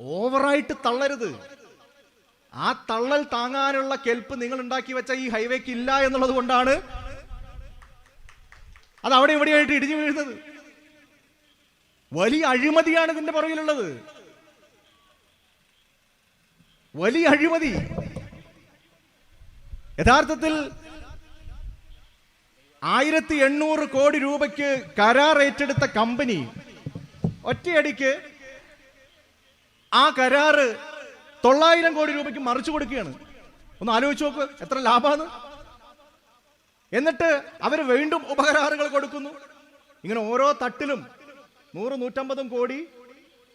ഓവറായിട്ട് തള്ളരുത്. ആ തള്ളൽ താങ്ങാനുള്ള കെൽപ്പ് നിങ്ങൾ ഉണ്ടാക്കി വെച്ച ഈ ഹൈവേക്ക് ഇല്ല എന്നുള്ളത് കൊണ്ടാണ് അത് അവിടെ ഇവിടെയായിട്ട് ഇടിഞ്ഞു വീഴുന്നത്. വലിയ അഴിമതിയാണ് ഇതിന്റെ പുറകിലുള്ളത്. വലിയ അഴിമതി. യഥാർത്ഥത്തിൽ ആയിരത്തി എണ്ണൂറ് കോടി രൂപയ്ക്ക് കരാർ ഏറ്റെടുത്ത കമ്പനി ഒറ്റയടിക്ക് ആ കരാറ് തൊള്ളായിരം കോടി രൂപയ്ക്ക് മറിച്ചു കൊടുക്കുകയാണ്. ഒന്ന് ആലോചിച്ച് നോക്ക് എത്ര ലാഭമാണ്? എന്നിട്ട് അവർ വീണ്ടും ഉപകരാറുകൾ കൊടുക്കുന്നു. ഇങ്ങനെ ഓരോ തട്ടിലും നൂറ് നൂറ്റമ്പതും കോടി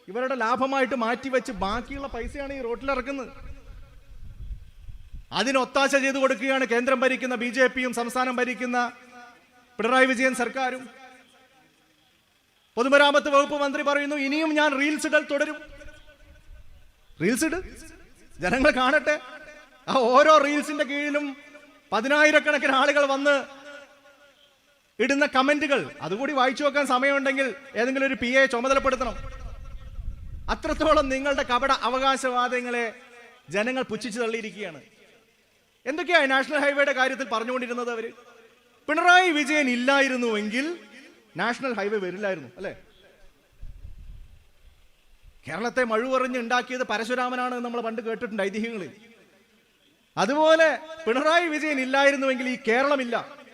ഇവരുടെ ലാഭമായിട്ട് മാറ്റി വെച്ച് ബാക്കിയുള്ള പൈസയാണ് ഈ റോട്ടിൽ ഇറക്കുന്നത്. അതിന് ഒത്താശ ചെയ്തു കൊടുക്കുകയാണ് കേന്ദ്രം ഭരിക്കുന്ന ബി ജെ പിയും സംസ്ഥാനം ഭരിക്കുന്ന പിണറായി വിജയൻ സർക്കാരും. പൊതുമരാമത്ത് വകുപ്പ് മന്ത്രി പറയുന്നു ഇനിയും ഞാൻ റീൽസുകൾ തുടരും. റീൽസ് ഇട്. ജനങ്ങൾ കാണട്ടെ. ആ ഓരോ റീൽസിന്റെ കീഴിലും പതിനായിരക്കണക്കിന് ആളുകൾ വന്ന് ഇടുന്ന കമന്റുകൾ. അതുകൂടി വായിച്ചു നോക്കാൻ സമയമുണ്ടെങ്കിൽ ഏതെങ്കിലും ഒരു പി എ ചുമതലപ്പെടുത്തണം. അത്രത്തോളം നിങ്ങളുടെ കപട അവകാശവാദങ്ങളെ ജനങ്ങൾ പുച്ഛിച്ചു തള്ളിയിരിക്കുകയാണ്. എന്തൊക്കെയാണ് നാഷണൽ ഹൈവേയുടെ കാര്യത്തിൽ പറഞ്ഞുകൊണ്ടിരുന്നത് അവർ? പിണറായി വിജയൻ ഇല്ലായിരുന്നുവെങ്കിൽ നാഷണൽ ഹൈവേ വരില്ലായിരുന്നു അല്ലേ? കേരളത്തെ മഴുവറിഞ്ഞ് ഉണ്ടാക്കിയത് പരശുരാമനാണ് നമ്മൾ പണ്ട് കേട്ടിട്ടുണ്ട് ഐതിഹ്യങ്ങളിൽ. അതുപോലെ പിണറായി വിജയൻ ഇല്ലായിരുന്നുവെങ്കിൽ ഈ കേരളമില്ല.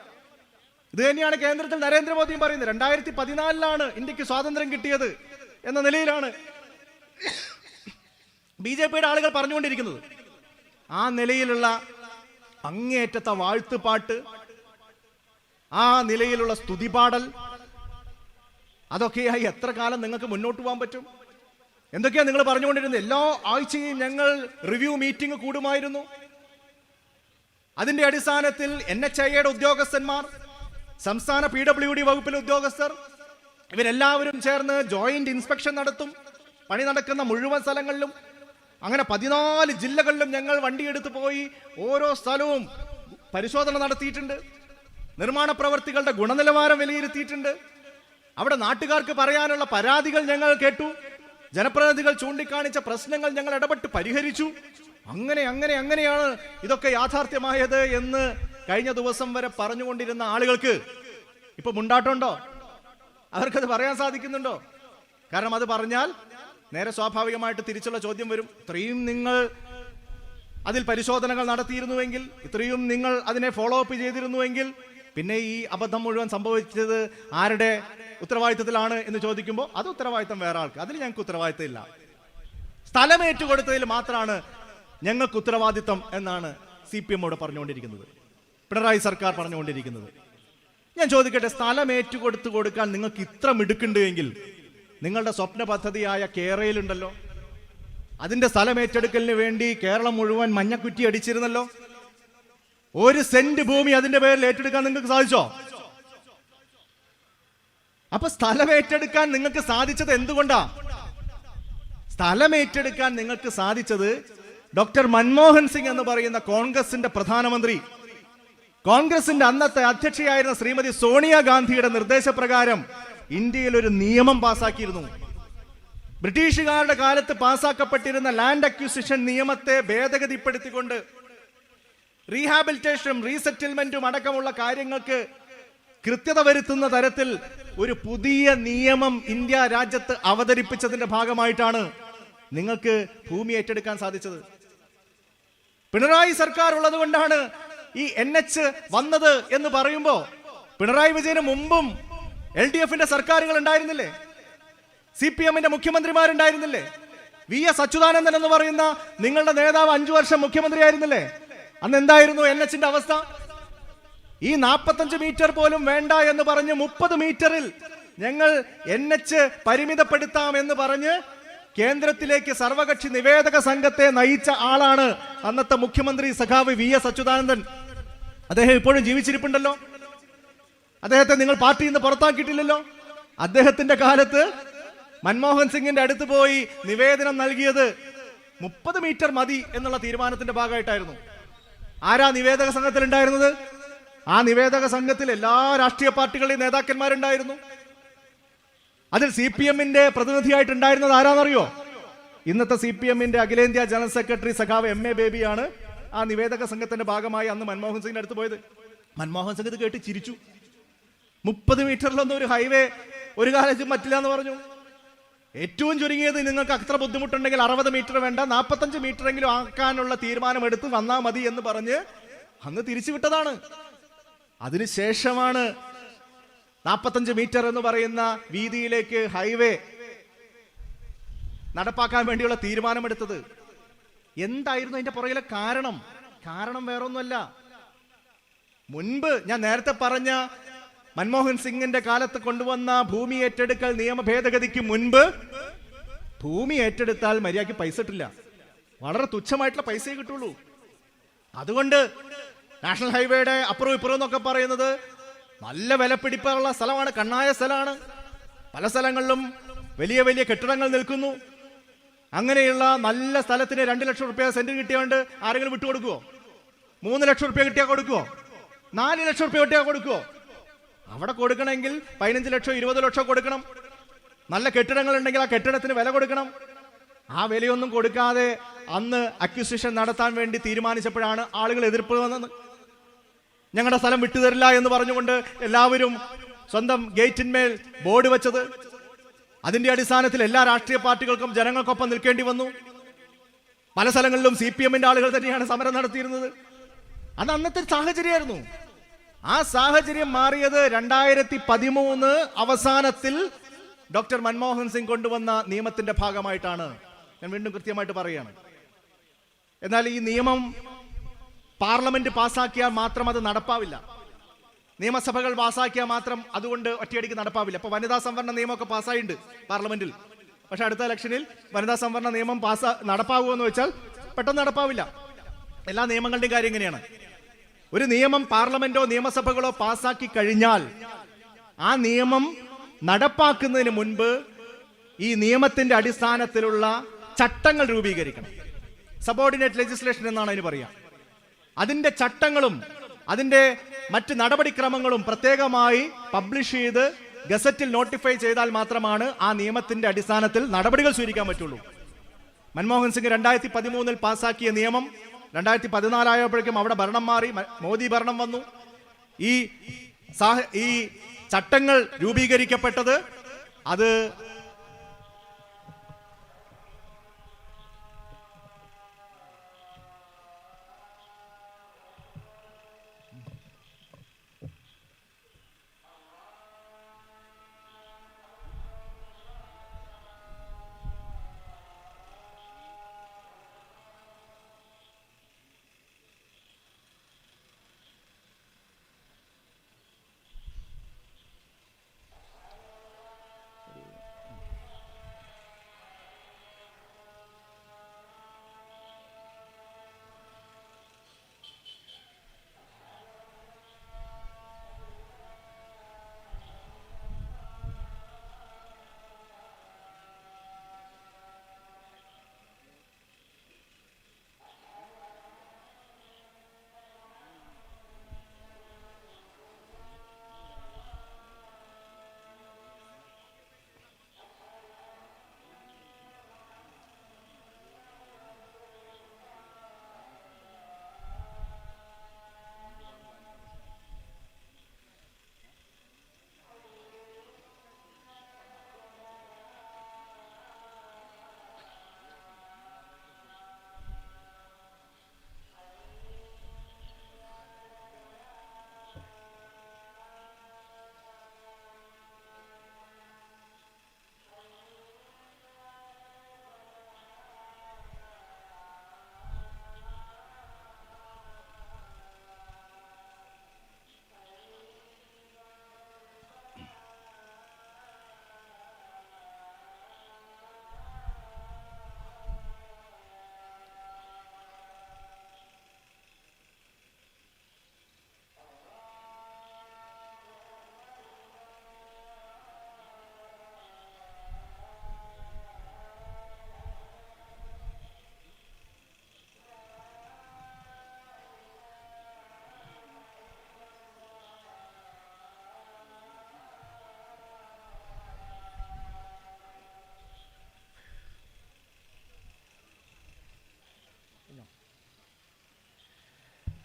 ഇത് തന്നെയാണ് കേന്ദ്രത്തിൽ നരേന്ദ്രമോദിയും പറയുന്നത്. രണ്ടായിരത്തി പതിനാലിലാണ് ഇന്ത്യയ്ക്ക് സ്വാതന്ത്ര്യം കിട്ടിയത് എന്ന നിലയിലാണ് ബി ജെ പിയുടെ ആളുകൾ പറഞ്ഞുകൊണ്ടിരിക്കുന്നത്. ആ നിലയിലുള്ള അങ്ങേയറ്റത്തെ വാഴ്ത്തുപാട്ട് ആ നിലയിലുള്ള സ്തുതിപാടൽ അതൊക്കെയായി എത്ര കാലം നിങ്ങൾക്ക് മുന്നോട്ട് പോകാൻ പറ്റും? എന്തൊക്കെയാ നിങ്ങൾ പറഞ്ഞുകൊണ്ടിരുന്നത്? എല്ലാ ആഴ്ചയും ഞങ്ങൾ റിവ്യൂ മീറ്റിംഗ് കൂടുമായിരുന്നു. അതിന്റെ അടിസ്ഥാനത്തിൽ എൻ എച്ച് ഐയുടെ ഉദ്യോഗസ്ഥന്മാർ സംസ്ഥാന പി ഡബ്ല്യു ഡി വകുപ്പിലെ ഉദ്യോഗസ്ഥർ ഇവരെല്ലാവരും ചേർന്ന് ജോയിന്റ് ഇൻസ്പെക്ഷൻ നടത്തും. പണി നടക്കുന്ന മുഴുവൻ സ്ഥലങ്ങളിലും അങ്ങനെ പതിനാല് ജില്ലകളിലും ഞങ്ങൾ വണ്ടിയെടുത്ത് പോയി ഓരോ സ്ഥലവും പരിശോധന നടത്തിയിട്ടുണ്ട്. നിർമ്മാണ പ്രവർത്തികളുടെ ഗുണനിലവാരം വിലയിരുത്തിയിട്ടുണ്ട്. അവിടെ നാട്ടുകാർക്ക് പറയാനുള്ള പരാതികൾ ഞങ്ങൾ കേട്ടു. ജനപ്രതിനിധികൾ ചൂണ്ടിക്കാണിച്ച പ്രശ്നങ്ങൾ ഞങ്ങൾ ഇടപെട്ട് പരിഹരിച്ചു. അങ്ങനെ അങ്ങനെ അങ്ങനെയാണ് ഇതൊക്കെ യാഥാർത്ഥ്യമായത് എന്ന് കഴിഞ്ഞ ദിവസം വരെ പറഞ്ഞുകൊണ്ടിരുന്ന ആളുകൾക്ക് ഇപ്പൊ മുണ്ടാട്ടുണ്ടോ? അവർക്കത് പറയാൻ സാധിക്കുന്നുണ്ടോ? കാരണം അത് പറഞ്ഞാൽ നേരെ സ്വാഭാവികമായിട്ട് തിരിച്ചുള്ള ചോദ്യം വരും. ഇത്രയും നിങ്ങൾ അതിൽ പരിശോധനകൾ നടത്തിയിരുന്നുവെങ്കിൽ ഇത്രയും നിങ്ങൾ അതിനെ ഫോളോ അപ്പ് ചെയ്തിരുന്നുവെങ്കിൽ പിന്നെ ഈ അബദ്ധം മുഴുവൻ സംഭവിച്ചത് ആരുടെ ഉത്തരവാദിത്തത്തിലാണ് എന്ന് ചോദിക്കുമ്പോൾ അത് ഉത്തരവാദിത്തം വേറെ ആൾക്ക്. അതിൽ ഞങ്ങൾക്ക് ഉത്തരവാദിത്തം ഇല്ല സ്ഥലമേറ്റുകൊടുത്തതിൽ മാത്രമാണ് ഞങ്ങൾക്ക് ഉത്തരവാദിത്തം എന്നാണ് സി പി എമ്മോട് പറഞ്ഞുകൊണ്ടിരിക്കുന്നത്. പിണറായി സർക്കാർ പറഞ്ഞുകൊണ്ടിരിക്കുന്നത്. ഞാൻ ചോദിക്കട്ടെ സ്ഥലം ഏറ്റുകൊടുത്ത് കൊടുക്കാൻ നിങ്ങൾക്ക് ഇത്ര മിടുക്കുണ്ടെങ്കിൽ നിങ്ങളുടെ സ്വപ്ന പദ്ധതിയായ കേരളയിലുണ്ടല്ലോ. അതിന്റെ സ്ഥലം ഏറ്റെടുക്കലിന് വേണ്ടി കേരളം മുഴുവൻ മഞ്ഞക്കുറ്റി അടിച്ചിരുന്നല്ലോ. ഒരു സെന്റ് ഭൂമി അതിന്റെ പേരിൽ ഏറ്റെടുക്കാൻ നിങ്ങൾക്ക് സാധിച്ചോ? അപ്പൊ സ്ഥലം ഏറ്റെടുക്കാൻ നിങ്ങൾക്ക് സാധിച്ചത് എന്തുകൊണ്ടാ? സ്ഥലം ഏറ്റെടുക്കാൻ നിങ്ങൾക്ക് സാധിച്ചത് ഡോക്ടർ മൻമോഹൻ സിംഗ് എന്ന് പറയുന്ന കോൺഗ്രസിന്റെ പ്രധാനമന്ത്രി. കോൺഗ്രസിന്റെ അന്നത്തെ അധ്യക്ഷയായിരുന്ന ശ്രീമതി സോണിയാഗാന്ധിയുടെ നിർദ്ദേശപ്രകാരം ഇന്ത്യയിൽ ഒരു നിയമം പാസാക്കിയിരുന്നു. ബ്രിട്ടീഷുകാരുടെ കാലത്ത് പാസാക്കപ്പെട്ടിരുന്ന ലാൻഡ് അക്വിസിഷൻ നിയമത്തെ ഭേദഗതിപ്പെടുത്തിക്കൊണ്ട് റീഹാബിലിറ്റേഷനും റീസെറ്റിൽമെന്റും അടക്കമുള്ള കാര്യങ്ങൾക്ക് കൃത്യത വരുത്തുന്ന തരത്തിൽ ഒരു പുതിയ നിയമം ഇന്ത്യ രാജ്യത്ത് അവതരിപ്പിച്ചതിന്റെ ഭാഗമായിട്ടാണ് നിങ്ങൾക്ക് ഭൂമി ഏറ്റെടുക്കാൻ സാധിച്ചത്. പിണറായി സർക്കാർ ഉള്ളത് കൊണ്ടാണ് ഈ എൻ എച്ച് വന്നത് എന്ന് പറയുമ്പോ പിണറായി വിജയന് മുമ്പും എൽ ഡി എഫിന്റെ സർക്കാരുകൾ ഉണ്ടായിരുന്നില്ലേ? സി പി എമ്മിന്റെ മുഖ്യമന്ത്രിമാരുണ്ടായിരുന്നില്ലേ? വി എസ് അച്യുതാനന്ദൻ എന്ന് പറയുന്ന നിങ്ങളുടെ നേതാവ് അഞ്ചു വർഷം മുഖ്യമന്ത്രിയായിരുന്നില്ലേ? അന്ന് എന്തായിരുന്നു എൻ എച്ചിന്റെ അവസ്ഥ? ഈ നാൽപ്പത്തഞ്ച് മീറ്റർ പോലും വേണ്ട എന്ന് പറഞ്ഞ് മുപ്പത് മീറ്ററിൽ ഞങ്ങൾ എൻ എച്ച് പരിമിതപ്പെടുത്താം എന്ന് പറഞ്ഞ് കേന്ദ്രത്തിലേക്ക് സർവകക്ഷി നിവേദക സംഘത്തെ നയിച്ച ആളാണ് അന്നത്തെ മുഖ്യമന്ത്രി സഖാവ് വി എസ് അച്യുതാനന്ദൻ. അദ്ദേഹം ഇപ്പോഴും ജീവിച്ചിരിപ്പുണ്ടല്ലോ. അദ്ദേഹത്തെ നിങ്ങൾ പാർട്ടിയിൽ നിന്ന് പുറത്താക്കിയിട്ടില്ലല്ലോ. അദ്ദേഹത്തിന്റെ കാലത്ത് മൻമോഹൻ സിംഗിന്റെ അടുത്ത് പോയി നിവേദനം നൽകിയത് മുപ്പത് മീറ്റർ മതി എന്നുള്ള തീരുമാനത്തിന്റെ ഭാഗമായിട്ടായിരുന്നു. ആരാ നിവേദക സംഘത്തിൽ ഉണ്ടായിരുന്നത് ആ നിവേദക സംഘത്തിൽ എല്ലാ രാഷ്ട്രീയ പാർട്ടികളുടെയും നേതാക്കന്മാരുണ്ടായിരുന്നു. അതിൽ സി പി എമ്മിന്റെ പ്രതിനിധിയായിട്ടുണ്ടായിരുന്നത് ആരാന്നറിയോ? ഇന്നത്തെ സി പി എമ്മിന്റെ അഖിലേന്ത്യാ ജനറൽ സെക്രട്ടറി സഖാവ് എം എ ബേബിയാണ് ആ നിവേദക സംഘത്തിന്റെ ഭാഗമായി അന്ന് മൻമോഹൻ സിംഗിന്റെ അടുത്ത് പോയത്. മൻമോഹൻ സിംഗ് ഇത് കേട്ട് ചിരിച്ചു. മുപ്പത് മീറ്ററിലൊന്നും ഒരു ഹൈവേ ഒരു കാലത്തും പറ്റില്ല എന്ന് പറഞ്ഞു. ഏറ്റവും ചുരുങ്ങിയത് നിങ്ങൾക്ക് അത്ര ബുദ്ധിമുട്ടുണ്ടെങ്കിൽ അറുപത് മീറ്റർ വേണ്ട നാൽപ്പത്തഞ്ച് മീറ്റർ എങ്കിലും ആക്കാനുള്ള തീരുമാനമെടുത്ത് വന്നാൽ മതി എന്ന് പറഞ്ഞ് അന്ന് തിരിച്ചുവിട്ടതാണ് അതിനുശേഷമാണ് നാൽപ്പത്തഞ്ച് മീറ്റർ എന്ന് പറയുന്ന വീതിയിലേക്ക് ഹൈവേ നടപ്പാക്കാൻ വേണ്ടിയുള്ള തീരുമാനമെടുത്തത്. എന്തായിരുന്നു അതിന്റെ പുറകിലെ കാരണം? കാരണം വേറൊന്നുമല്ല. മുൻപ് ഞാൻ നേരത്തെ പറഞ്ഞ മൻമോഹൻ സിംഗിന്റെ കാലത്ത് കൊണ്ടുവന്ന ഭൂമി ഏറ്റെടുക്കൽ നിയമ ഭേദഗതിക്ക് മുൻപ് ഭൂമി ഏറ്റെടുത്താൽ മര്യാദയ്ക്ക് പൈസ ഇട്ടില്ല. വളരെ തുച്ഛമായിട്ടുള്ള പൈസയെ കിട്ടുള്ളൂ. അതുകൊണ്ട് നാഷണൽ ഹൈവേയുടെ അപ്പുറവും ഇപ്പുറവും എന്നൊക്കെ പറയുന്നത് നല്ല വിലപിടിപ്പുള്ള സ്ഥലമാണ് കണ്ണായ സ്ഥലമാണ്. പല സ്ഥലങ്ങളിലും വലിയ വലിയ കെട്ടിടങ്ങൾ നിൽക്കുന്നു. അങ്ങനെയുള്ള നല്ല സ്ഥലത്തിന് രണ്ട് ലക്ഷം റുപ്യ സെന്റ് കിട്ടിയോണ്ട് ആരെങ്കിലും വിട്ടുകൊടുക്കുവോ? മൂന്ന് ലക്ഷം റുപ്യ കിട്ടിയാൽ കൊടുക്കുവോ? നാല് ലക്ഷം റുപ്യ കിട്ടിയാൽ കൊടുക്കുവോ? അവിടെ കൊടുക്കണമെങ്കിൽ പതിനഞ്ച് ലക്ഷം ഇരുപത് ലക്ഷം കൊടുക്കണം. നല്ല കെട്ടിടങ്ങൾ ഉണ്ടെങ്കിൽ ആ കെട്ടിടത്തിന് വില കൊടുക്കണം. ആ വിലയൊന്നും കൊടുക്കാതെ അന്ന് അക്വിസിഷൻ നടത്താൻ വേണ്ടി തീരുമാനിച്ചപ്പോഴാണ് ആളുകൾ എതിർപ്പ് വന്നത്. ഞങ്ങളുടെ സ്ഥലം വിട്ടുതരില്ല എന്ന് പറഞ്ഞുകൊണ്ട് എല്ലാവരും സ്വന്തം ഗേറ്റിന്മേൽ ബോർഡ് വെച്ചത്. അതിന്റെ അടിസ്ഥാനത്തിൽ എല്ലാ രാഷ്ട്രീയ പാർട്ടികൾക്കും ജനങ്ങൾക്കൊപ്പം നിൽക്കേണ്ടി വന്നു. പല സ്ഥലങ്ങളിലും സി പി എമ്മിന്റെ ആളുകൾ തന്നെയാണ് സമരം നടത്തിയിരുന്നത്. അത് അന്നത്തെ സാഹചര്യമായിരുന്നു. ആ സാഹചര്യം മാറിയത് രണ്ടായിരത്തി പതിമൂന്ന് അവസാനത്തിൽ ഡോക്ടർ മൻമോഹൻ സിംഗ് കൊണ്ടുവന്ന നിയമത്തിന്റെ ഭാഗമായിട്ടാണ്. ഞാൻ വീണ്ടും കൃത്യമായിട്ട് പറയുകയാണ്. എന്നാൽ ഈ നിയമം പാർലമെന്റ് പാസാക്കിയാൽ മാത്രം അത് നടപ്പാവില്ല. നിയമസഭകൾ പാസാക്കിയാൽ മാത്രം അതുകൊണ്ട് ഒറ്റയടിക്ക് നടപ്പാവില്ല. അപ്പൊ വനിതാ സംവരണ നിയമമൊക്കെ പാസ്സായിട്ടുണ്ട് പാർലമെന്റിൽ. പക്ഷെ അടുത്ത ഇലക്ഷനിൽ വനിതാ സംവരണ നിയമം പാസ്സാ നടപ്പാവുമോ എന്ന് വെച്ചാൽ പെട്ടെന്ന് നടപ്പാവില്ല. എല്ലാ നിയമങ്ങളുടെയും കാര്യം എങ്ങനെയാണ് ഒരു നിയമം പാർലമെന്റോ നിയമസഭകളോ പാസാക്കി കഴിഞ്ഞാൽ ആ നിയമം നടപ്പാക്കുന്നതിന് മുൻപ് ഈ നിയമത്തിന്റെ അടിസ്ഥാനത്തിലുള്ള ചട്ടങ്ങൾ രൂപീകരിക്കണം. സബോർഡിനേറ്റ് ലെജിസ്ലേഷൻ എന്നാണ് അതിന് പറയാ. അതിന്റെ ചട്ടങ്ങളും അതിന്റെ മറ്റ് നടപടിക്രമങ്ങളും പ്രത്യേകമായി പബ്ലിഷ് ചെയ്ത് ഗസറ്റിൽ നോട്ടിഫൈ ചെയ്താൽ മാത്രമാണ് ആ നിയമത്തിന്റെ അടിസ്ഥാനത്തിൽ നടപടികൾ സ്വീകരിക്കാൻ പറ്റുള്ളൂ. മൻമോഹൻ സിംഗ് രണ്ടായിരത്തി പതിമൂന്നിൽ പാസാക്കിയ നിയമം രണ്ടായിരത്തി പതിനാലായപ്പോഴേക്കും അവിടെ ഭരണം മാറി മോദി ഭരണം വന്നു. ഈ ഈ ചട്ടങ്ങൾ രൂപീകരിക്കപ്പെട്ടത് അത്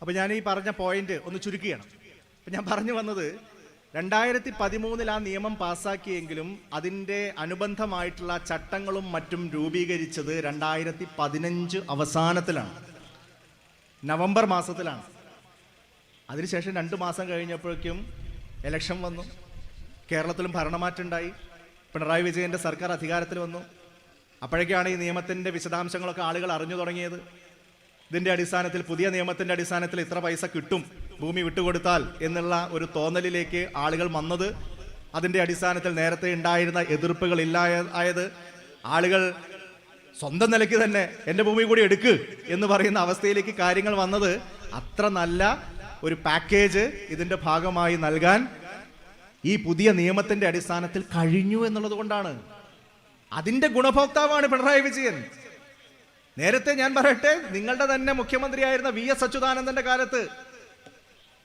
അപ്പോൾ ഞാൻ ഈ പറഞ്ഞ പോയിന്റ് ഒന്ന് ചുരുക്കുകയാണ് അപ്പം ഞാൻ പറഞ്ഞു വന്നത് രണ്ടായിരത്തി പതിമൂന്നിൽ ആ നിയമം പാസ്സാക്കിയെങ്കിലും അതിന്റെ അനുബന്ധമായിട്ടുള്ള ചട്ടങ്ങളും മറ്റും രൂപീകരിച്ചത് രണ്ടായിരത്തി പതിനഞ്ച് അവസാനത്തിലാണ്. നവംബർ മാസത്തിലാണ്. അതിനുശേഷം രണ്ട് മാസം കഴിഞ്ഞപ്പോഴേക്കും ഇലക്ഷൻ വന്നു. കേരളത്തിലും ഭരണമാറ്റമുണ്ടായി പിണറായി വിജയന്റെ സർക്കാർ അധികാരത്തിൽ വന്നു. അപ്പോഴേക്കാണ് ഈ നിയമത്തിന്റെ വിശദാംശങ്ങളൊക്കെ ആളുകൾ അറിഞ്ഞു തുടങ്ങിയത്. ഇതിന്റെ അടിസ്ഥാനത്തിൽ പുതിയ നിയമത്തിന്റെ അടിസ്ഥാനത്തിൽ ഇത്ര പൈസ കിട്ടും ഭൂമി വിട്ടുകൊടുത്താൽ എന്നുള്ള ഒരു തോന്നലിലേക്ക് ആളുകൾ വന്നത്. അതിന്റെ അടിസ്ഥാനത്തിൽ നേരത്തെ ഉണ്ടായിരുന്ന എതിർപ്പുകൾ ഇല്ലായത് ആളുകൾ സ്വന്തം നിലയ്ക്ക് തന്നെ എന്റെ ഭൂമി കൂടി എടുക്ക് എന്ന് പറയുന്ന അവസ്ഥയിലേക്ക് കാര്യങ്ങൾ വന്നത്. അത്ര നല്ല ഒരു പാക്കേജ് ഇതിന്റെ ഭാഗമായി നൽകാൻ ഈ പുതിയ നിയമത്തിന്റെ അടിസ്ഥാനത്തിൽ കഴിഞ്ഞു എന്നുള്ളത് കൊണ്ടാണ്. അതിന്റെ ഗുണഭോക്താവാണ് പിണറായി വിജയൻ. നേരത്തെ ഞാൻ പറയട്ടെ നിങ്ങളുടെ തന്നെ മുഖ്യമന്ത്രിയായിരുന്ന വി എസ് അച്യുതാനന്ദന്റെ കാലത്ത്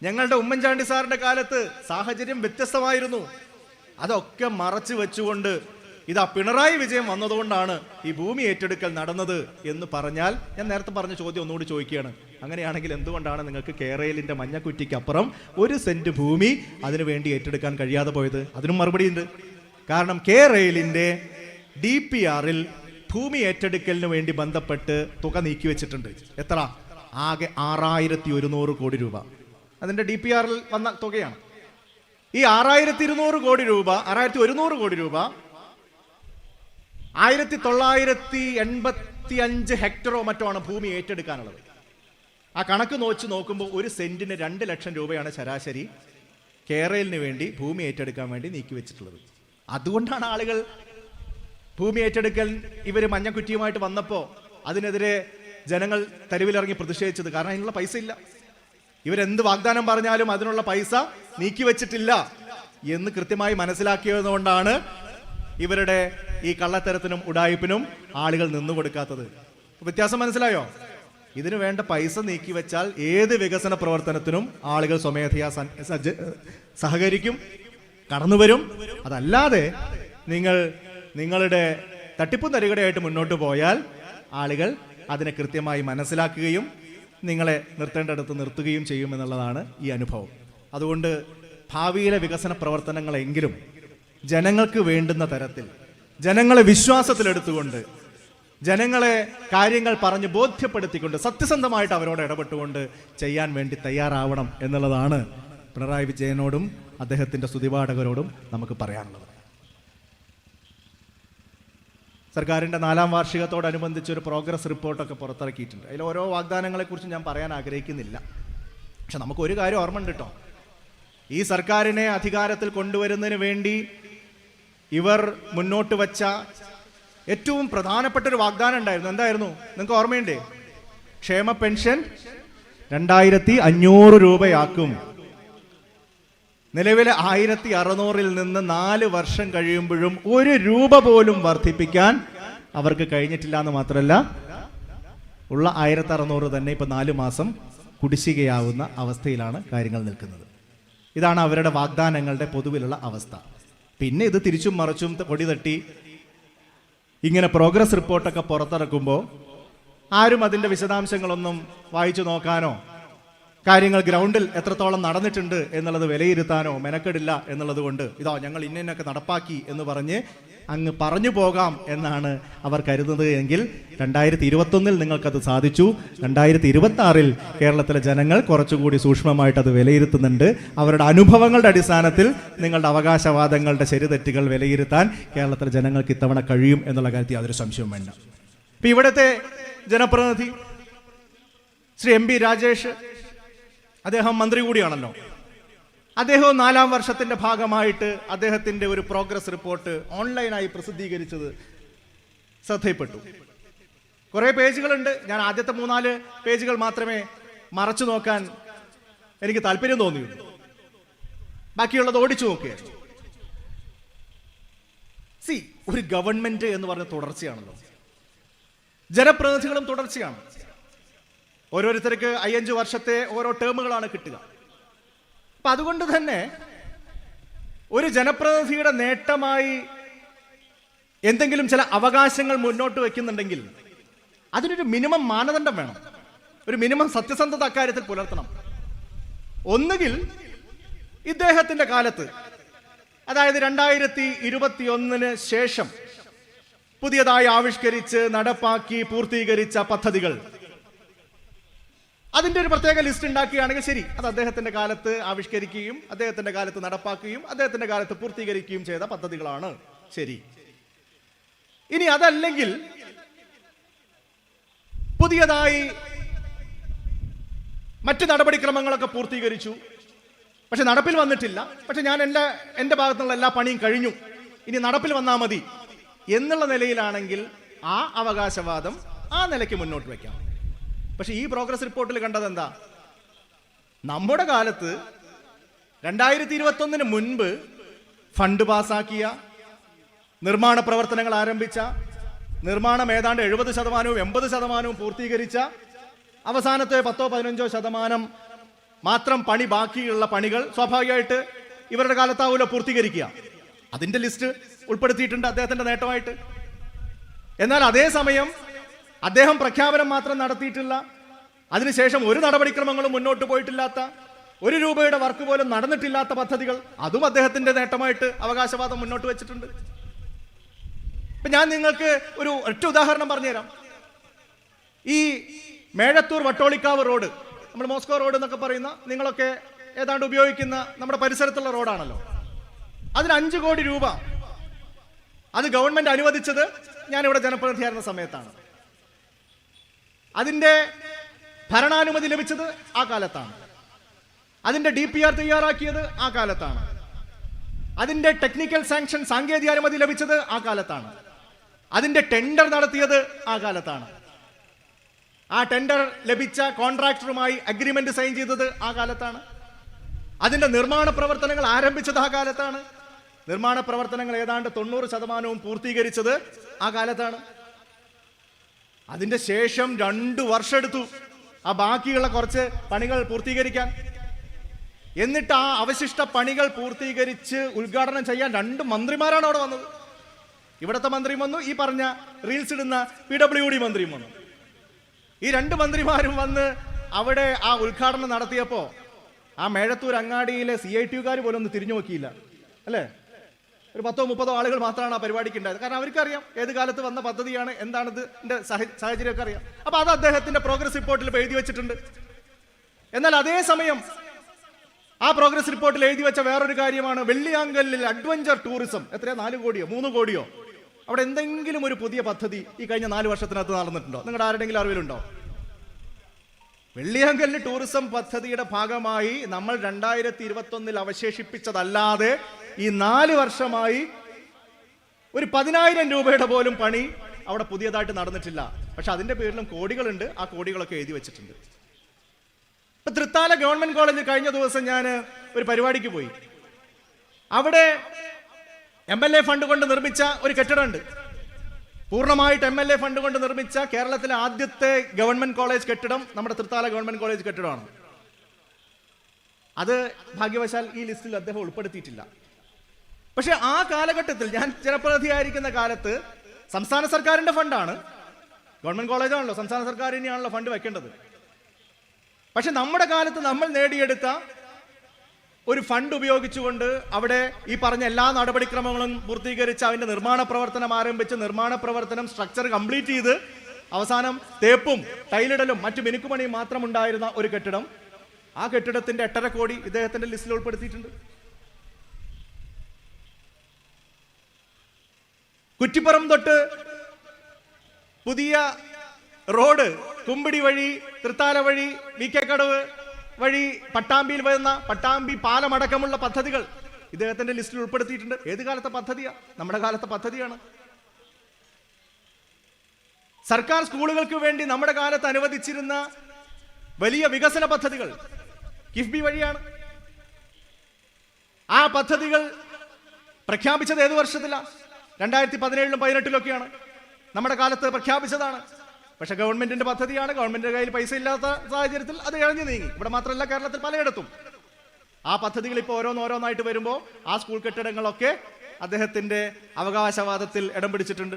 ഞങ്ങളുടെ ഉമ്മൻചാണ്ടി സാറിന്റെ കാലത്ത് സാഹചര്യം വ്യത്യസ്തമായിരുന്നു. അതൊക്കെ മറച്ചു വെച്ചുകൊണ്ട് ഇതാ പിണറായി വിജയം വന്നതുകൊണ്ടാണ് ഈ ഭൂമി ഏറ്റെടുക്കൽ നടന്നത് എന്ന് പറഞ്ഞാൽ ഞാൻ നേരത്തെ പറഞ്ഞ ചോദ്യം ഒന്നുകൂടി ചോദിക്കുകയാണ്. അങ്ങനെയാണെങ്കിൽ എന്തുകൊണ്ടാണ് നിങ്ങൾക്ക് കേരളിന്റെ മഞ്ഞക്കുറ്റിക്കപ്പുറം ഒരു സെന്റ് ഭൂമി അതിനു വേണ്ടി ഏറ്റെടുക്കാൻ കഴിയാതെ പോയത്? അതിനും മറുപടി ഉണ്ട് കാരണം കേരളിന്റെ ഡി പി ആറിൽ ഭൂമി ഏറ്റെടുക്കലിന് വേണ്ടി ബന്ധപ്പെട്ട് തുക നീക്കി വെച്ചിട്ടുണ്ട്. എത്ര? ആകെ ആറായിരത്തി ഒരുന്നൂറ് കോടി രൂപ. അതിന്റെ ഡി പി ആറിൽ വന്ന തുകയാണ്. ഈ ആറായിരത്തി ഇരുന്നൂറ് കോടി രൂപ ആറായിരത്തി ഒരുന്നൂറ് കോടി രൂപ ആയിരത്തി തൊള്ളായിരത്തി എൺപത്തി അഞ്ച് ഹെക്ടറോ മറ്റോ ആണ് ഭൂമി ഏറ്റെടുക്കാനുള്ളത്. ആ കണക്ക് നോച്ച് നോക്കുമ്പോൾ ഒരു സെന്റിന് രണ്ട് ലക്ഷം രൂപയാണ് ശരാശരി കേരളിന് വേണ്ടി ഭൂമി ഏറ്റെടുക്കാൻ വേണ്ടി നീക്കി വെച്ചിട്ടുള്ളത്. അതുകൊണ്ടാണ് ആളുകൾ ഭൂമി ഏറ്റെടുക്കൽ ഇവർ മഞ്ഞക്കുറ്റിയുമായിട്ട് വന്നപ്പോൾ അതിനെതിരെ ജനങ്ങൾ തെരുവിലിറങ്ങി പ്രതിഷേധിച്ചത്. കാരണം അതിനുള്ള പൈസ ഇല്ല. ഇവരെന്ത് വാഗ്ദാനം പറഞ്ഞാലും അതിനുള്ള പൈസ നീക്കി വെച്ചിട്ടില്ല എന്ന് കൃത്യമായി മനസ്സിലാക്കിയതുകൊണ്ടാണ് ഇവരുടെ ഈ കള്ളത്തരത്തിനും ഉടായ്പിനും ആളുകൾ നിന്നു കൊടുക്കാത്തത്. വ്യത്യാസം മനസ്സിലായോ? ഇതിനു വേണ്ട പൈസ നീക്കി വെച്ചാൽ ഏത് വികസന പ്രവർത്തനത്തിനും ആളുകൾ സ്വമേധയാ സഹകരിക്കും കടന്നു വരും അതല്ലാതെ നിങ്ങൾ നിങ്ങളുടെ തട്ടിപ്പും തരികടയായിട്ട് മുന്നോട്ട് പോയാൽ ആളുകൾ അതിനെ കൃത്യമായി മനസ്സിലാക്കുകയും നിങ്ങളെ നിർത്തേണ്ടടുത്ത് നിർത്തുകയും ചെയ്യുമെന്നുള്ളതാണ് ഈ അനുഭവം. അതുകൊണ്ട് ഭാവിയിലെ വികസന പ്രവർത്തനങ്ങളെങ്കിലും ജനങ്ങൾക്ക് വേണ്ടുന്ന തരത്തിൽ ജനങ്ങളെ വിശ്വാസത്തിലെടുത്തുകൊണ്ട് ജനങ്ങളെ കാര്യങ്ങൾ പറഞ്ഞ് ബോധ്യപ്പെടുത്തിക്കൊണ്ട് സത്യസന്ധമായിട്ട് അവരോട് ഇടപെട്ടുകൊണ്ട് ചെയ്യാൻ വേണ്ടി തയ്യാറാവണം എന്നുള്ളതാണ് പിണറായി വിജയനോടും അദ്ദേഹത്തിന്റെ സ്തുതിപാഠകരോടും നമുക്ക് പറയാനുള്ളത്. സർക്കാരിന്റെ നാലാം വാർഷികത്തോടനുബന്ധിച്ച് ഒരു പ്രോഗ്രസ് റിപ്പോർട്ടൊക്കെ പുറത്തിറക്കിയിട്ടുണ്ട്. അതിൽ ഓരോ വാഗ്ദാനങ്ങളെക്കുറിച്ച് ഞാൻ പറയാൻ ആഗ്രഹിക്കുന്നില്ല. പക്ഷെ നമുക്ക് ഒരു കാര്യം ഓർമ്മ ഉണ്ട് കേട്ടോ ഈ സർക്കാരിനെ അധികാരത്തിൽ കൊണ്ടുവരുന്നതിന് വേണ്ടി ഇവർ മുന്നോട്ട് വച്ച ഏറ്റവും പ്രധാനപ്പെട്ട ഒരു വാഗ്ദാനം ഉണ്ടായിരുന്നു. എന്തായിരുന്നു? നിങ്ങൾക്ക് ഓർമ്മയുണ്ടേ? ക്ഷേമ പെൻഷൻ രണ്ടായിരത്തി അഞ്ഞൂറ് രൂപയാക്കും. നിലവിലെ ആയിരത്തി അറുന്നൂറിൽ നിന്ന് നാല് വർഷം കഴിയുമ്പോഴും ഒരു രൂപ പോലും വർദ്ധിപ്പിക്കാൻ അവർക്ക് കഴിഞ്ഞിട്ടില്ല എന്ന് മാത്രമല്ല ഉള്ള ആയിരത്തി അറുന്നൂറ് തന്നെ ഇപ്പൊ നാല് മാസം കുടിശ്ശികയാവുന്ന അവസ്ഥയിലാണ് കാര്യങ്ങൾ നിൽക്കുന്നത്. ഇതാണ് അവരുടെ വാഗ്ദാനങ്ങളുടെ പൊതുവിലുള്ള അവസ്ഥ. പിന്നെ ഇത് തിരിച്ചും മറിച്ചും പൊടി തട്ടി ഇങ്ങനെ പ്രോഗ്രസ് റിപ്പോർട്ടൊക്കെ പുറത്തിറക്കുമ്പോൾ ആരും അതിന്റെ വിശദാംശങ്ങളൊന്നും വായിച്ചു നോക്കാനോ കാര്യങ്ങൾ ഗ്രൗണ്ടിൽ എത്രത്തോളം നടന്നിട്ടുണ്ട് എന്നുള്ളത് വിലയിരുത്താനോ മെനക്കെടില്ല എന്നുള്ളത് കൊണ്ട് ഇതോ ഞങ്ങൾ ഇന്നൊക്കെ നടപ്പാക്കി എന്ന് പറഞ്ഞ് അങ്ങ് പറഞ്ഞു പോകാം എന്നാണ് അവർ കരുതുന്നത് എങ്കിൽ രണ്ടായിരത്തി ഇരുപത്തൊന്നിൽ നിങ്ങൾക്കത് സാധിച്ചു. രണ്ടായിരത്തി ഇരുപത്തി ആറിൽ കേരളത്തിലെ ജനങ്ങൾ കുറച്ചുകൂടി സൂക്ഷ്മമായിട്ട് അത് വിലയിരുത്തുന്നുണ്ട്. അവരുടെ അനുഭവങ്ങളുടെ അടിസ്ഥാനത്തിൽ നിങ്ങളുടെ അവകാശവാദങ്ങളുടെ ശരിതെറ്റുകൾ വിലയിരുത്താൻ കേരളത്തിലെ ജനങ്ങൾക്ക് ഇത്തവണ കഴിയും എന്നുള്ള കാര്യത്തിൽ യാതൊരു സംശയവും വേണ്ട. ഇപ്പൊ ഇവിടുത്തെ ജനപ്രതിനിധി ശ്രീ എം പി രാജേഷ് അദ്ദേഹം മന്ത്രി കൂടിയാണല്ലോ. അദ്ദേഹവും നാലാം വർഷത്തിന്റെ ഭാഗമായിട്ട് അദ്ദേഹത്തിന്റെ ഒരു പ്രോഗ്രസ് റിപ്പോർട്ട് ഓൺലൈനായി പ്രസിദ്ധീകരിച്ചത് ശ്രദ്ധയിൽപ്പെട്ടു. കുറെ പേജുകളുണ്ട്. ഞാൻ ആദ്യത്തെ മൂന്നാൽ പേജുകൾ മാത്രമേ മറച്ചു നോക്കാൻ എനിക്ക് താല്പര്യം തോന്നിയുള്ളൂ. ബാക്കിയുള്ളത് ഓടിച്ചു നോക്കുകയായിരുന്നു സി ഒരു ഗവൺമെന്റ് എന്ന് പറഞ്ഞ തുടർച്ചയാണല്ലോ. ജനപ്രതിനിധികളും തുടർച്ചയാണ്. ഓരോരുത്തർക്ക് അയ്യഞ്ച് വർഷത്തെ ഓരോ ടേമുകളാണ് കിട്ടുക. അപ്പൊ അതുകൊണ്ട് തന്നെ ഒരു ജനപ്രതിനിധിയുടെ നേട്ടമായി എന്തെങ്കിലും ചില അവകാശങ്ങൾ മുന്നോട്ട് വെക്കുന്നുണ്ടെങ്കിൽ അതിനൊരു മിനിമം മാനദണ്ഡം വേണം. ഒരു മിനിമം സത്യസന്ധത അക്കാര്യത്തിൽ പുലർത്തണം. ഒന്നുകിൽ ഇദ്ദേഹത്തിന്റെ കാലത്ത് അതായത് രണ്ടായിരത്തി ഇരുപത്തിയൊന്നിന് ശേഷം പുതിയതായി ആവിഷ്കരിച്ച് നടപ്പാക്കി പൂർത്തീകരിച്ച പദ്ധതികൾ അതിന്റെ ഒരു പ്രത്യേക ലിസ്റ്റ് ഉണ്ടാക്കുകയാണെങ്കിൽ ശരി. അത് അദ്ദേഹത്തിന്റെ കാലത്ത് ആവിഷ്കരിക്കുകയും അദ്ദേഹത്തിന്റെ കാലത്ത് നടപ്പാക്കുകയും അദ്ദേഹത്തിന്റെ കാലത്ത് പൂർത്തീകരിക്കുകയും ചെയ്ത പദ്ധതികളാണ്. ശരി. ഇനി അതല്ലെങ്കിൽ പുതിയതായി മറ്റ് നടപടിക്രമങ്ങളൊക്കെ പൂർത്തീകരിച്ചു. പക്ഷെ നടപ്പിൽ വന്നിട്ടില്ല. പക്ഷെ ഞാൻ എന്റെ എന്റെ ഭാഗത്തുള്ള എല്ലാ പണിയും കഴിഞ്ഞു. ഇനി നടപ്പിൽ വന്നാൽ മതി. എന്നുള്ള നിലയിലാണെങ്കിൽ ആ അവകാശവാദം ആ നിലയ്ക്ക് മുന്നോട്ട് വയ്ക്കാം. പക്ഷെ ഈ പ്രോഗ്രസ് റിപ്പോർട്ടിൽ കണ്ടത് എന്താ? നമ്മുടെ കാലത്ത് രണ്ടായിരത്തി ഇരുപത്തൊന്നിന് മുൻപ് ഫണ്ട് പാസാക്കിയ നിർമ്മാണ പ്രവർത്തനങ്ങൾ ആരംഭിച്ച നിർമ്മാണം ഏതാണ്ട് എഴുപത് ശതമാനവും എൺപത് ശതമാനവും പൂർത്തീകരിച്ച അവസാനത്തെ പത്തോ പതിനഞ്ചോ ശതമാനം മാത്രം പണി ബാക്കിയുള്ള പണികൾ സ്വാഭാവികമായിട്ട് ഇവരുടെ കാലത്താവൂല പൂർത്തീകരിക്കുക. അതിന്റെ ലിസ്റ്റ് ഉൾപ്പെടുത്തിയിട്ടുണ്ട് അദ്ദേഹത്തിന്റെ നേട്ടമായിട്ട്. എന്നാൽ അതേസമയം അദ്ദേഹം പ്രഖ്യാപനം മാത്രം നടത്തിയിട്ടില്ല. അതിനുശേഷം ഒരു നടപടിക്രമങ്ങളും മുന്നോട്ട് പോയിട്ടില്ലാത്ത ഒരു രൂപയുടെ വർക്ക് പോലും നടന്നിട്ടില്ലാത്ത പദ്ധതികൾ. അതും അദ്ദേഹത്തിന്റെ നേട്ടമായിട്ട് അവകാശവാദം മുന്നോട്ട് വെച്ചിട്ടുണ്ട്. ഇപ്പൊ ഞാൻ നിങ്ങൾക്ക് ഒരു ഒറ്റ ഉദാഹരണം പറഞ്ഞുതരാം. ഈ മേഴത്തൂർ വട്ടോളിക്കാവ് റോഡ് നമ്മൾ മോസ്കോ റോഡ് എന്നൊക്കെ പറയുന്ന നിങ്ങളൊക്കെ ഏതാണ്ട് ഉപയോഗിക്കുന്ന നമ്മുടെ പരിസരത്തുള്ള റോഡാണല്ലോ. അതിന് അഞ്ച് കോടി രൂപ. അത് ഗവൺമെന്റ് അനുവദിച്ചത് ഞാനിവിടെ ജനപ്രതിനിധിയായിരുന്ന സമയത്താണ്. അതിന്റെ ഭരണാനുമതി ലഭിച്ചത് ആ കാലത്താണ്. അതിന്റെ ഡി പി ആർ തയ്യാറാക്കിയത് ആ കാലത്താണ്. അതിന്റെ ടെക്നിക്കൽ സാങ്ഷൻ സാങ്കേതിക അനുമതി ലഭിച്ചത് ആ കാലത്താണ്. അതിന്റെ ടെൻഡർ നടത്തിയത് ആ കാലത്താണ്. ആ ടെൻഡർ ലഭിച്ച കോൺട്രാക്ടറുമായി അഗ്രിമെന്റ് സൈൻ ചെയ്തത് ആ കാലത്താണ്. അതിന്റെ നിർമ്മാണ പ്രവർത്തനങ്ങൾ ആരംഭിച്ചത് ആ കാലത്താണ്. നിർമ്മാണ പ്രവർത്തനങ്ങൾ ഏതാണ്ട് തൊണ്ണൂറ് ശതമാനവും പൂർത്തീകരിച്ചത് ആ കാലത്താണ്. അതിന്റെ ശേഷം രണ്ടു വർഷം എടുത്തു. ആ ബാക്കിയുള്ള കുറച്ച് പണികൾ പൂർത്തീകരിക്കാൻ. എന്നിട്ട് ആ അവശിഷ്ട പണികൾ പൂർത്തീകരിച്ച് ഉദ്ഘാടനം ചെയ്യാൻ രണ്ട് മന്ത്രിമാരാണ് അവിടെ വന്നത്. ഇവിടത്തെ മന്ത്രിയും വന്നു ഈ പറഞ്ഞ റീൽസ് ഇടുന്ന പി ഡബ്ല്യു ഡി മന്ത്രിയും വന്നു. ഈ രണ്ട് മന്ത്രിമാരും വന്ന് അവിടെ ആ ഉദ്ഘാടനം നടത്തിയപ്പോൾ ആ മേഴത്തൂർ അങ്ങാടിയിലെ സി ഐ ടിയുകാർ പോലും ഒന്ന് തിരിഞ്ഞു നോക്കിയില്ല. അല്ലേ? ഒരു പത്തോ മുപ്പതോ ആളുകൾ മാത്രമാണ് ആ പരിപാടിക്ക് ഉണ്ടായത് കാരണം അവർക്കറിയാം ഏത് കാലത്ത് വന്ന പദ്ധതിയാണ് എന്താണിത് എന്റെ സാഹ- സാഹചര്യമൊക്കെ അറിയാം. അപ്പൊ അത് അദ്ദേഹത്തിന്റെ പ്രോഗ്രസ് റിപ്പോർട്ടിൽ എഴുതി വെച്ചിട്ടുണ്ട്. എന്നാൽ അതേസമയം ആ പ്രോഗ്രസ് റിപ്പോർട്ടിൽ എഴുതി വെച്ച വേറൊരു കാര്യമാണ്. വെള്ളിയാങ്കല്ലിൽ അഡ്വഞ്ചർ ടൂറിസം എത്രയാ? നാല് കോടിയോ? മൂന്ന് കോടിയോ? അവിടെ എന്തെങ്കിലും ഒരു പുതിയ പദ്ധതി ഈ കഴിഞ്ഞ നാല് വർഷത്തിനകത്ത് നടന്നിട്ടുണ്ടോ? നിങ്ങളുടെ ആരുടെങ്കിലും അറിവിലുണ്ടോ? വെള്ളിയാങ്കല്ല് ടൂറിസം പദ്ധതിയുടെ ഭാഗമായി നമ്മൾ രണ്ടായിരത്തി ഇരുപത്തി ഒന്നിൽ അവശേഷിപ്പിച്ചതല്ലാതെ ഈ നാല് വർഷമായി ഒരു പതിനായിരം രൂപയുടെ പോലും പണി അവിടെ പുതിയതായിട്ട് നടന്നിട്ടില്ല. പക്ഷെ അതിന്റെ പേരിലും കോടികളുണ്ട്. ആ കോടികളൊക്കെ എഴുതി വെച്ചിട്ടുണ്ട്. ഇപ്പൊ തൃത്താല ഗവൺമെന്റ് കോളേജിൽ കഴിഞ്ഞ ദിവസം ഞാൻ ഒരു പരിപാടിക്ക് പോയി. അവിടെ എം എൽ എ ഫണ്ട് കൊണ്ട് നിർമ്മിച്ച ഒരു കെട്ടിടമുണ്ട്. പൂർണമായിട്ട് എം എൽ എ ഫണ്ട് കൊണ്ട് നിർമ്മിച്ച കേരളത്തിലെ ആദ്യത്തെ ഗവൺമെന്റ് കോളേജ് കെട്ടിടം നമ്മുടെ തൃത്താല ഗവൺമെന്റ് കോളേജ് കെട്ടിടമാണ്. അത് ഭാഗ്യവശാൽ ഈ ലിസ്റ്റിൽ അദ്ദേഹം ഉൾപ്പെടുത്തിയിട്ടില്ല. പക്ഷെ ആ കാലഘട്ടത്തിൽ ഞാൻ ജനപ്രതിനിധിയായിരിക്കുന്ന കാലത്ത് സംസ്ഥാന സർക്കാരിന്റെ ഫണ്ടാണ്. ഗവൺമെന്റ് കോളേജാണല്ലോ സംസ്ഥാന സർക്കാരിനെയാണല്ലോ ഫണ്ട് വെക്കേണ്ടത്. പക്ഷെ നമ്മുടെ കാലത്ത് നമ്മൾ നേടിയെടുത്ത ഒരു ഫണ്ട് ഉപയോഗിച്ചുകൊണ്ട് അവിടെ ഈ പറഞ്ഞ എല്ലാ നടപടിക്രമങ്ങളും പൂർത്തീകരിച്ച് അതിന്റെ നിർമ്മാണ പ്രവർത്തനം ആരംഭിച്ച് നിർമ്മാണ പ്രവർത്തനം സ്ട്രക്ചർ കംപ്ലീറ്റ് ചെയ്ത് അവസാനം തേപ്പും ടൈലിടലും മറ്റു മിനുക്കുപണിയും മാത്രം ഉണ്ടായിരുന്ന ഒരു കെട്ടിടം. ആ കെട്ടിടത്തിന്റെ എട്ടര കോടി ഇദ്ദേഹത്തിന്റെ ലിസ്റ്റിൽ ഉൾപ്പെടുത്തിയിട്ടുണ്ട്. കുറ്റിപ്പുറം തൊട്ട് പുതിയ റോഡ് കുമ്പിടി വഴി തൃത്താല വഴി വി കെ കടവ് വഴി പട്ടാമ്പിയിൽ വരുന്ന പട്ടാമ്പി പാലമടക്കമുള്ള പദ്ധതികൾ ഇദ്ദേഹത്തിന്റെ ലിസ്റ്റിൽ ഉൾപ്പെടുത്തിയിട്ടുണ്ട്. ഏത് കാലത്തെ പദ്ധതിയാ? നമ്മുടെ കാലത്തെ പദ്ധതിയാണ്. സർക്കാർ സ്കൂളുകൾക്ക് വേണ്ടി നമ്മുടെ കാലത്ത് അനുവദിച്ചിരുന്ന വലിയ വികസന പദ്ധതികൾ കിഫ്ബി വഴിയാണ്. ആ പദ്ധതികൾ പ്രഖ്യാപിച്ചത് ഏത് വർഷത്തിലാണ് രണ്ടായിരത്തി പതിനേഴിലും പതിനെട്ടിലൊക്കെയാണ്. നമ്മുടെ കാലത്ത് പ്രഖ്യാപിച്ചതാണ്. പക്ഷെ ഗവൺമെന്റിന്റെ പദ്ധതിയാണ്. ഗവൺമെന്റിന്റെ കയ്യിൽ പൈസ ഇല്ലാത്ത സാഹചര്യത്തിൽ അത് ഇഴഞ്ഞു നീങ്ങി. ഇവിടെ മാത്രമല്ല കേരളത്തിൽ പലയിടത്തും. ആ പദ്ധതികൾ ഇപ്പോൾ ഓരോന്നോരോന്നായിട്ട് വരുമ്പോൾ ആ സ്കൂൾ കെട്ടിടങ്ങളൊക്കെ അദ്ദേഹത്തിന്റെ അവകാശവാദത്തിൽ ഇടം പിടിച്ചിട്ടുണ്ട്.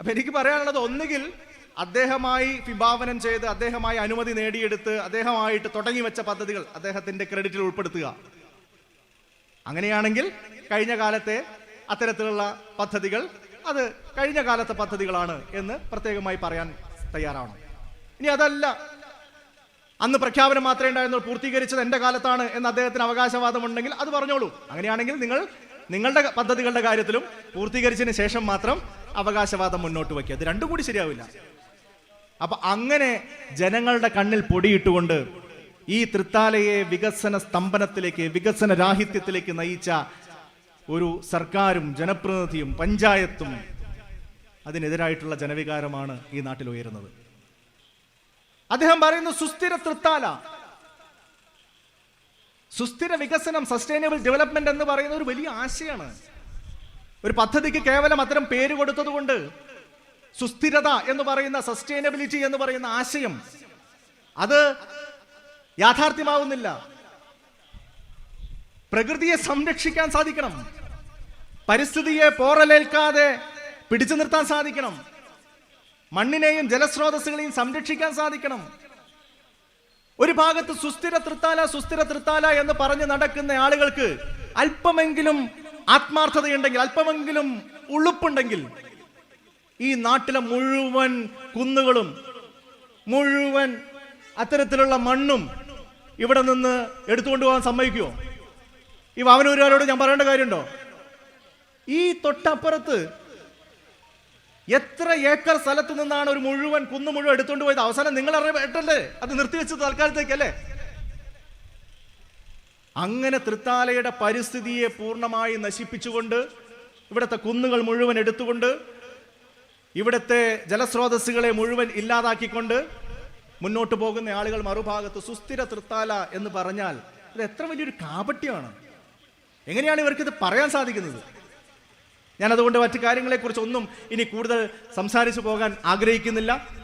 അപ്പൊ എനിക്ക് പറയാനുള്ളത് ഒന്നുകിൽ അദ്ദേഹമായി വിഭാവനം ചെയ്ത് അദ്ദേഹമായി അനുമതി നേടിയെടുത്ത് അദ്ദേഹമായിട്ട് തുടങ്ങി വെച്ച പദ്ധതികൾ അദ്ദേഹത്തിന്റെ ക്രെഡിറ്റിൽ ഉൾപ്പെടുത്തുക. അങ്ങനെയാണെങ്കിൽ കഴിഞ്ഞ കാലത്തെ അത്തരത്തിലുള്ള പദ്ധതികൾ അത് കഴിഞ്ഞ കാലത്തെ പദ്ധതികളാണ് എന്ന് പ്രത്യേകമായി പറയാൻ തയ്യാറാണ് ഇനി അതല്ല അന്ന് പ്രഖ്യാപനം മാത്രമേ ഉണ്ടായിരുന്നുള്ളൂ പൂർത്തീകരിച്ചത് എന്റെ കാലത്താണ് എന്ന് അദ്ദേഹത്തിന് അവകാശവാദമുണ്ടെങ്കിൽ അത് പറഞ്ഞോളൂ. അങ്ങനെയാണെങ്കിൽ നിങ്ങൾ നിങ്ങളുടെ പദ്ധതികളുടെ കാര്യത്തിലും പൂർത്തീകരിച്ചതിന് ശേഷം മാത്രം അവകാശവാദം മുന്നോട്ട് വയ്ക്കുക. അത് രണ്ടും കൂടി ശരിയാവില്ല. അപ്പൊ അങ്ങനെ ജനങ്ങളുടെ കണ്ണിൽ പൊടിയിട്ടുകൊണ്ട് ഈ തൃത്താലയെ വികസന സ്തംഭനത്തിലേക്ക് വികസന രാഹിത്യത്തിലേക്ക് നയിച്ച ഒരു സർക്കാരും ജനപ്രതിനിധിയും പഞ്ചായത്തും അതിനെതിരായിട്ടുള്ള ജനവികാരമാണ് ഈ നാട്ടിൽ ഉയരുന്നത്. അദ്ദേഹം പറയുന്നു സുസ്ഥിര തൃത്താല. സുസ്ഥിര വികസനം സസ്റ്റൈനബിൾ ഡെവലപ്മെന്റ് എന്ന് പറയുന്ന ഒരു വലിയ ആശയമാണ് ഒരു പദ്ധതിക്ക് കേവലം അത്തരം പേര് കൊടുത്തതുകൊണ്ട് സുസ്ഥിരത എന്ന് പറയുന്ന സസ്റ്റൈനബിലിറ്റി എന്ന് പറയുന്ന ആശയം അത് യാഥാർത്ഥ്യമാവുന്നില്ല. പ്രകൃതിയെ സംരക്ഷിക്കാൻ സാധിക്കണം. പരിസ്ഥിതിയെ പോറലേൽക്കാതെ പിടിച്ചു നിർത്താൻ സാധിക്കണം. മണ്ണിനെയും ജലസ്രോതസ്സുകളെയും സംരക്ഷിക്കാൻ സാധിക്കണം. ഒരു ഭാഗത്ത് സുസ്ഥിര തൃത്താല സുസ്ഥിര തൃത്താല എന്ന് പറഞ്ഞ് നടക്കുന്ന ആളുകൾക്ക് അല്പമെങ്കിലും ആത്മാർത്ഥതയുണ്ടെങ്കിൽ അല്പമെങ്കിലും ഉളുപ്പുണ്ടെങ്കിൽ ഈ നാട്ടിലെ മുഴുവൻ കുന്നുകളും മുഴുവൻ അത്തരത്തിലുള്ള മണ്ണും ഇവിടെ നിന്ന് എടുത്തുകൊണ്ട് പോകാൻ സമ്മതിക്കുമോ ഈ വാവനൂരുകാരോട് ഞാൻ പറയേണ്ട കാര്യമുണ്ടോ? ഈ തൊട്ടപ്പുറത്ത് എത്ര ഏക്കർ സ്ഥലത്ത് നിന്നാണ് ഒരു മുഴുവൻ കുന്നു മുഴുവൻ എടുത്തുകൊണ്ട് പോയത്? അവസാനം നിങ്ങൾ അറിയപ്പെട്ടല്ലേ അത് നിർത്തിവെച്ചത് തൽക്കാലത്തേക്കല്ലേ അങ്ങനെ തൃത്താലയുടെ പരിസ്ഥിതിയെ പൂർണമായി നശിപ്പിച്ചുകൊണ്ട് ഇവിടുത്തെ കുന്നുകൾ മുഴുവൻ എടുത്തുകൊണ്ട് ഇവിടുത്തെ ജലസ്രോതസ്സുകളെ മുഴുവൻ ഇല്ലാതാക്കിക്കൊണ്ട് മുന്നോട്ട് പോകുന്ന ആളുകൾ മറുഭാഗത്ത് സുസ്ഥിര തൃത്താല എന്ന് പറഞ്ഞാൽ ഇത് എത്ര വലിയൊരു കാപട്യമാണ്. എങ്ങനെയാണ് ഇവർക്കിത് പറയാൻ സാധിക്കുന്നത്? ഞാൻ അതുകൊണ്ട് മറ്റു കാര്യങ്ങളെക്കുറിച്ച് ഒന്നും ഇനി കൂടുതൽ സംസാരിച്ചു പോകാൻ ആഗ്രഹിക്കുന്നില്ല.